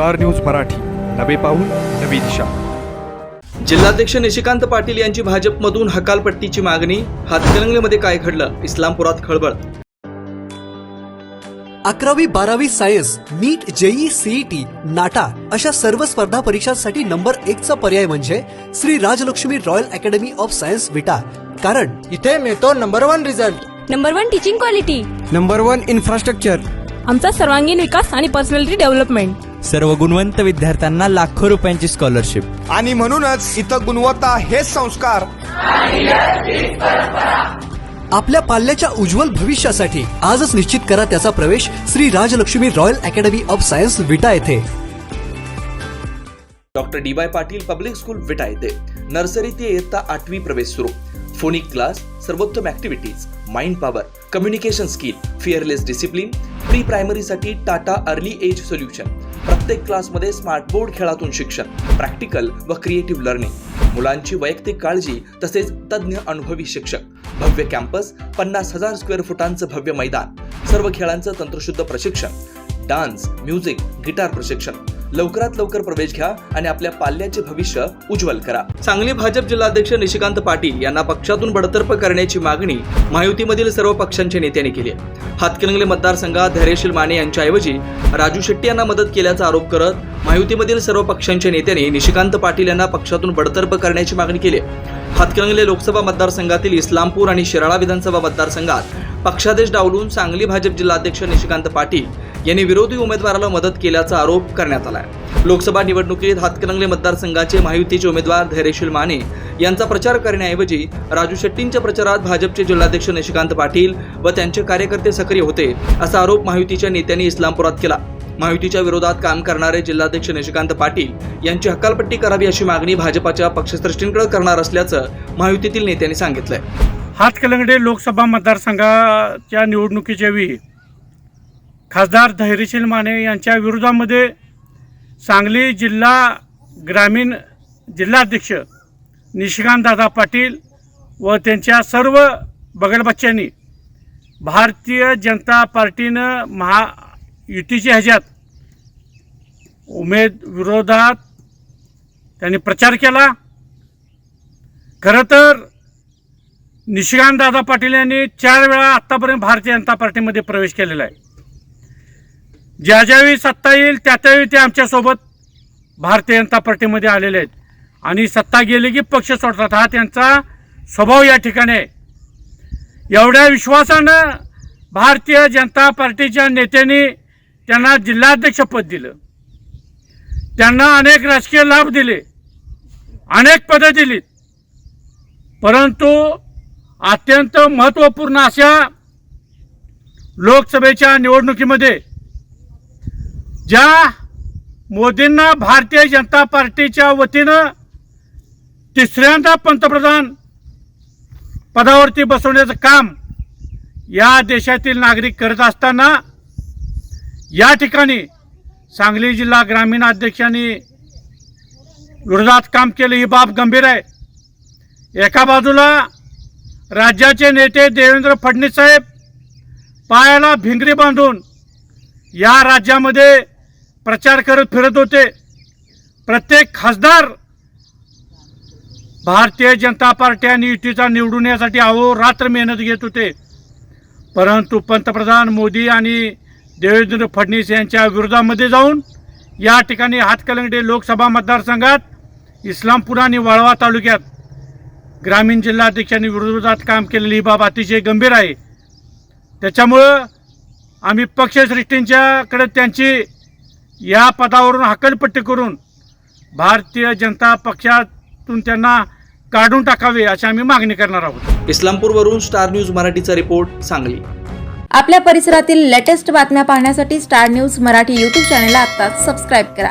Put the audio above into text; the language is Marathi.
Star news Marathi. नवे पाऊल नवी दिशा. जिल्हाध्यक्ष निशिकांत पाटील यांची भाजपमधून हकालपट्टीची मागणी हातकणंगलेमध्ये काय घडलं इस्लामपुरात खळबळ. अकरावी बारावी science NEET JEE CET NATA अशा सर्व स्पर्धा परीक्षांसाठी नंबर एकचा पर्याय म्हणजे Shri Rajlakshmi royal academy of science Vita. कारण इथे मिळतो number one result. Number one teaching quality number one infrastructure आमचा सर्वांगीण विकास आणि पर्सनॅलिटी डेव्हलपमेंट सर्व गुणवंत विद्यार्थ्यांना लाखो रुपयांची स्कॉलरशिप आणि म्हणूनच इथं गुणवत्ता हेच संस्कार. आपल्या पाल्याच्या उज्ज्वल भविष्यासाठी आजच निश्चित करा त्याचा प्रवेश Shri Rajlakshmi royal academy of science Vita येथे. Doctor D Y Patil public school Vita येथे. नर्सरी ते इयत्ता आठवी प्रवेश सुरू. फोनिक क्लास सर्वोत्तम activities mind power communication skill fearless discipline pre प्रायमरीसाठी Tata early age solution प्रत्येक क्लासमध्ये स्मार्ट बोर्ड खेळातून शिक्षण प्रॅक्टिकल व क्रिएटिव्ह लर्निंग मुलांची वैयक्तिक काळजी तसेच तज्ज्ञ अनुभवी शिक्षक. भव्य कॅम्पस पन्नास हजार स्क्वेअर फुटांचं भव्य मैदान. सर्व खेळांचं तंत्रशुद्ध प्रशिक्षण. डान्स म्युझिक गिटार प्रशिक्षण. लवकरात लवकर प्रवेश घ्या आणि आपल्या पाल्याचे भविष्य उज्ज्वल करा. सांगली भाजप जिल्हाध्यक्ष निशिकांत पाटील यांना पक्षातून बडतर्फ करण्याची मागणी महायुतीमधील सर्व पक्षांच्या नेत्यांनी केली आहे. मतदारसंघात धैर्यशील माने यांच्याऐवजी राजू शेट्टी यांना मदत केल्याचा आरोप करत महायुतीमधील सर्व पक्षांच्या नेत्यांनी निशिकांत पाटील यांना पक्षातून बडतर्फ करण्याची मागणी केली आहे. लोकसभा मतदारसंघातील इस्लामपूर आणि शिराळा विधानसभा मतदारसंघात पक्षादेश डावलून सांगली भाजप जिल्हाध्यक्ष निशिकांत पाटील यांनी विरोधी उमेदवाराला मदत केल्याचा आरोप करण्यात आला आहे लोकसभा निवडणुकीत हातकणंगले मतदारसंघाचे महायुतीचे उमेदवार धैर्यशील माने यांचा प्रचार करण्याऐवजी राजू शेट्टींच्या प्रचारात भाजपचे जिल्हाध्यक्ष निशिकांत पाटील व त्यांचे कार्यकर्ते सक्रिय होते असा आरोप महायुतीच्या नेत्यांनी इस्लामपुरात केला. महायुतीच्या विरोधात काम करणारे जिल्हाध्यक्ष निशिकांत पाटील यांची हकालपट्टी करावी अशी मागणी भाजपाच्या पक्षश्रेष्ठींकडे करणार असल्याचं महायुतीतील नेत्यांनी सांगितलंय. हातकलंगडे लोकसभा मतदारसंघाच्या निवडणुकीच्या वेळी खासदार धैर्यशील माने यांच्या विरोधामध्ये सांगली जिल्हा ग्रामीण जिल्हाध्यक्ष निशिकांतदादा पाटील व त्यांच्या सर्व बगलबच्च्यांनी भारतीय जनता पार्टीनं महा युतीच्या ह्याच्यात उमेद विरोधात त्यांनी प्रचार केला. खरं तर निशिकांतदादा पाटील यांनी चार वेळा आत्तापर्यंत भारतीय जनता पार्टीमध्ये प्रवेश केलेला आहे. ज्या ज्यावेळी सत्ता येईल त्या त्यावेळी ते आमच्यासोबत भारतीय जनता पार्टीमध्ये आलेले आहेत. आणि सत्ता गेली की पक्ष सोडतात. हा त्यांचा स्वभाव या ठिकाणी आहे. एवढ्या विश्वासानं भारतीय जनता पार्टीच्या नेत्यांनी त्यांना जिल्हाध्यक्षपद दिलं. त्यांना अनेक राजकीय लाभ दिले. अनेक पदं दिलीत. परंतु अत्यंत महत्त्वपूर्ण अशा लोकसभेच्या निवडणुकीमध्ये ज्या मोदींना भारतीय जनता पार्टीच्या वतीनं तिसऱ्यांदा पंतप्रधान पदावरती बसवण्याचं काम या देशातील नागरिक करत असताना या ठिकाणी सांगली जिल्हा ग्रामीण अध्यक्षांनी विरोधात काम केलं. ही बाब गंभीर आहे. एका बाजूला राज्याचे नेते देवेंद्र फडणवीस साहेब पायाला भिंगरी बांधून या राज्यामध्ये प्रचार करत फिरत होते. प्रत्येक खासदार भारतीय जनता पार्टी आणि युतीचा निवडून येण्यासाठी अहोरात्र मेहनत घेत होते. परंतु पंतप्रधान मोदी आणि देवेंद्र फडणवीस यांच्या विरोधामध्ये जाऊन या ठिकाणी हातकलंगडे लोकसभा मतदारसंघात इस्लामपूर आणि वाळवा तालुक्यात ग्रामीण जिल्हाध्यक्षांनी विरोधात काम केलेली ही बाब अतिशय गंभीर आहे. त्याच्यामुळं आम्ही पक्षश्रेष्ठींच्याकडे त्यांची या पदावरून हकलपट्टी करून भारतीय जनता पक्षातून त्यांना काढून टाकावे अशी आम्ही मागणी करणार आहोत. इस्लामपूरवरून स्टार न्यूज मराठीचा रिपोर्ट सांगली. आपल्या परिसरातील लेटेस्ट बातम्या पाहण्यासाठी स्टार न्यूज मराठी यूट्यूब चॅनलला आत्ताच सबस्क्राईब करा.